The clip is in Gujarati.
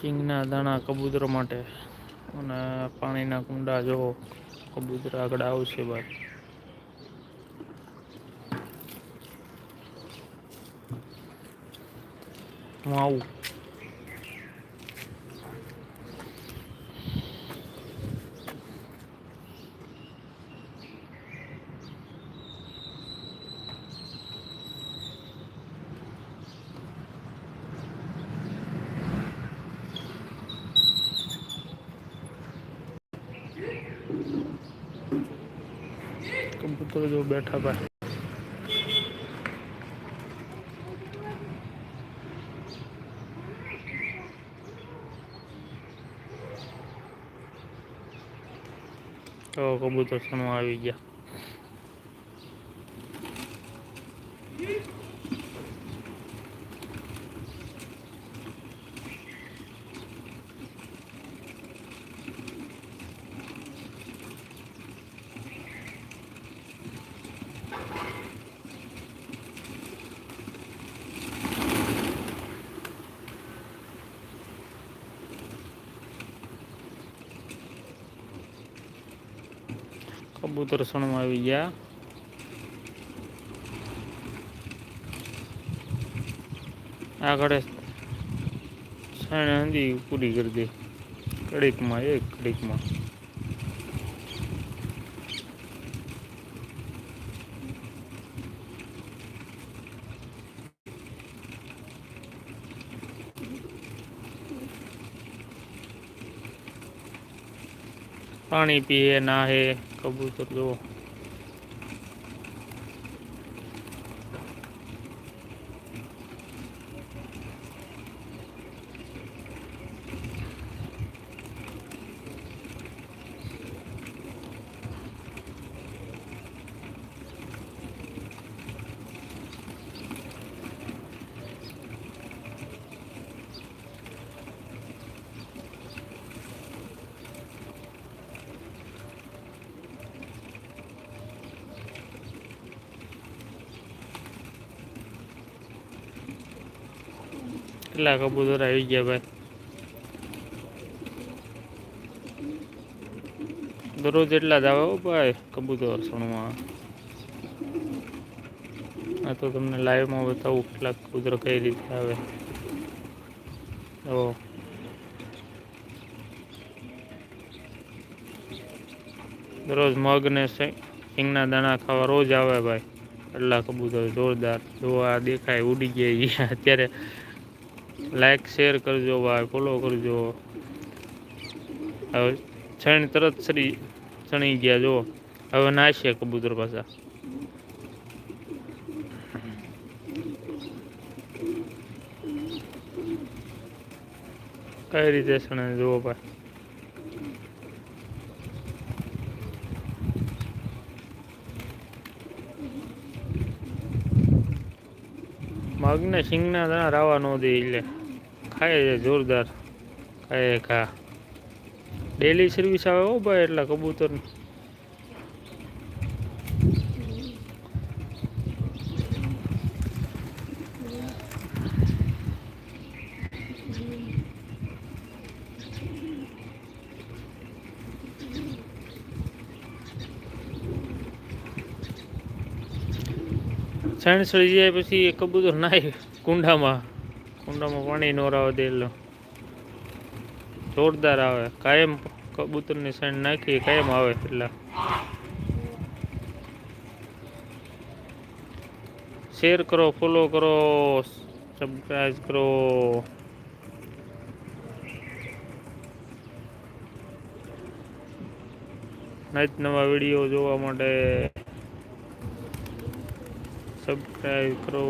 સિંગના દાણા કબૂતરો માટે. અને પાણીના કુંડા જો કબૂતર આગળ આવશે ભાઈ હું આવું. કબૂતરો જો બેઠા ભાઈ તો કબૂતર સણવા આવી ગયા. કબૂતર સણમાં આવી ગયા. આગળ સાણે હંધી પૂરી કરી દે. કડીકમાં, એક કડીકમાં. પાણી પીએ, નાહે. કબૂતર જો કેટલા કબૂતર આવી ગયા ભાઈ? દરરોજ એટલા જ આવે ભાઈ કબૂતર સણવા આ તો તમને લાઈવમાં બતાવું કેટલા કબૂતર કઈ રીતે આવે. તો દરરોજ મગ ને સિંગના દાણા ખાવા રોજ આવે ભાઈ. એટલા કબૂતર જોરદાર. જો આ દેખાય, ઉડી ગયા અત્યારે લાઈક શેર કરજો ભાઈ ફોલો કરજો. હવે છણ તરત સરી ચણી ગયા જો હવે નાશે કબૂતર પાછા. કઈ રીતે સણે જુઓ ભાઈ. મગને, સિંગના દાણા રાવા ન દે એટલે. ખાય છે જોરદાર. ખાય ખા. ડેલી સર્વિસ આવે હો ભાઈ, એટલા કબૂતર છણ સળી જાય પછી કબૂતર નાય કુંડામાં. કુંડામાં પાણી નો રાવા દે જોરદાર આવે. કાયમ કબૂતરની છણ નાખી કાયમ આવે એટલા. શેર કરો ફોલો કરો સબસ્ક્રાઈબ કરો. નજ નવા વીડિયો જોવા માટે સબસ્ક્રાઈબ કરો.